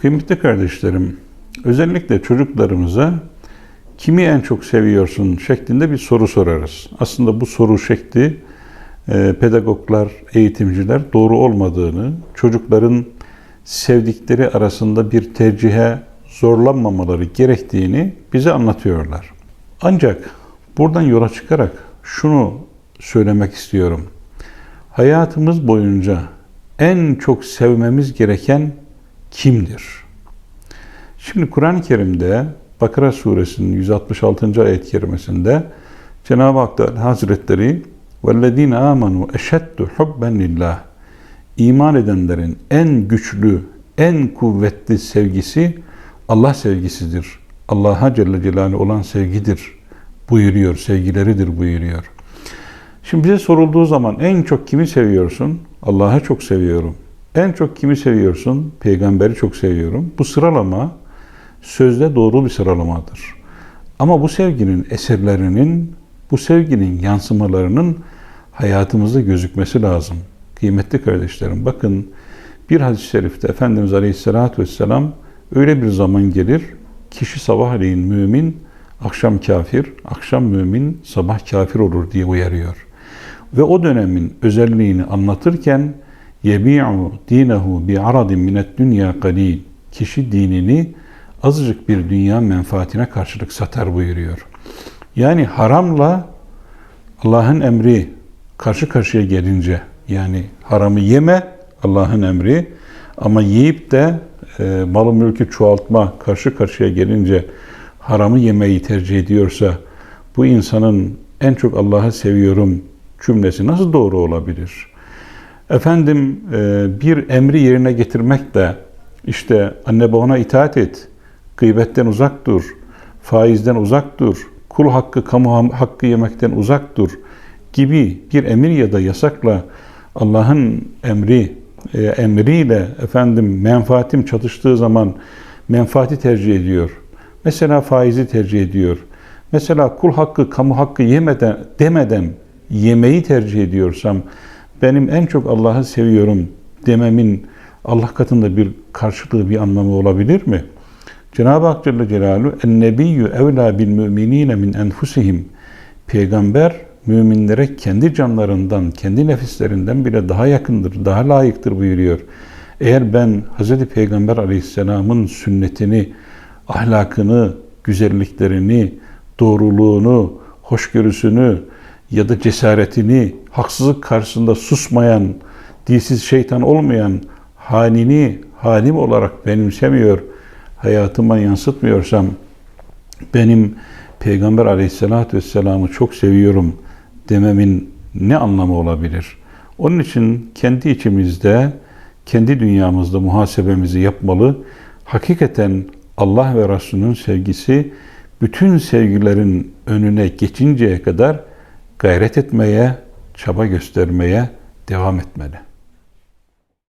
Kıymetli kardeşlerim, özellikle çocuklarımıza kimi en çok seviyorsun şeklinde bir soru sorarız. Aslında bu soru şekli e, pedagoglar, eğitimciler doğru olmadığını, çocukların sevdikleri arasında bir tercihe zorlanmamaları gerektiğini bize anlatıyorlar. Ancak buradan yola çıkarak şunu söylemek istiyorum. Hayatımız boyunca en çok sevmemiz gereken kimdir? Şimdi Kur'an-ı Kerim'de Bakara suresinin 166. ayet kerimesinde Cenab-ı Hak Teala Hazretleri وَالَّذ۪ينَ آمَنُوا اَشَدُّ حُبَّنْ لِلّٰهِ İman edenlerin en güçlü, en kuvvetli sevgisi Allah sevgisidir. Allah'a Celle Celaluhu olan sevgidir buyuruyor, sevgileridir buyuruyor. Şimdi bize sorulduğu zaman en çok kimi seviyorsun? Allah'ı çok seviyorum. En çok kimi seviyorsun? Peygamberi çok seviyorum. Bu sıralama sözde doğru bir sıralamadır. Ama bu sevginin eserlerinin, bu sevginin yansımalarının hayatımızda gözükmesi lazım. Kıymetli kardeşlerim bakın bir hadis-i şerifte Efendimiz Aleyhisselatü Vesselam öyle bir zaman gelir, kişi sabahleyin mümin, akşam kafir, akşam mümin, sabah kafir olur diye uyarıyor. Ve o dönemin özelliğini anlatırken yebi'u dinehu bi aradin minet dünya qalil. Kişi dinini azıcık bir dünya menfaatine karşılık satar buyuruyor. Yani haramla Allah'ın emri karşı karşıya gelince yani haramı yeme Allah'ın emri ama yiyip de e, malı mülkü çoğaltma karşı karşıya gelince haramı yemeyi tercih ediyorsa bu insanın en çok Allah'ı seviyorum cümlesi nasıl doğru olabilir? Efendim e, bir emri yerine getirmek de işte anne babana itaat et, gıybetten uzak dur, faizden uzak dur, kul hakkı, kamu hakkı yemekten uzak dur gibi bir emir ya da yasakla Allah'ın emri, e, emriyle efendim menfaatim çatıştığı zaman menfaati tercih ediyor. Mesela faizi tercih ediyor. Mesela kul hakkı, kamu hakkı yemeden, demeden yemeği tercih ediyorsam benim en çok Allah'ı seviyorum dememin Allah katında bir karşılığı, bir anlamı olabilir mi? Cenab-ı Hak Celle Celaluhu en-nebiyyü evlâ bil müminîne min enfusihim Peygamber müminlere kendi canlarından, kendi nefislerinden bile daha yakındır, daha layıktır buyuruyor. Eğer ben Hz. Peygamber Aleyhisselam'ın sünnetini, ahlakını, güzelliklerini, doğruluğunu, hoşgörüsünü ya da cesaretini, haksızlık karşısında susmayan, dilsiz şeytan olmayan halini halim olarak benimsemiyor, hayatıma yansıtmıyorsam benim Peygamber aleyhissalatü vesselam'ı çok seviyorum dememin ne anlamı olabilir? Onun için kendi içimizde, kendi dünyamızda muhasebemizi yapmalı. Hakikaten Allah ve Resulünün sevgisi bütün sevgilerin önüne geçinceye kadar gayret etmeye, çaba göstermeye devam etmeli.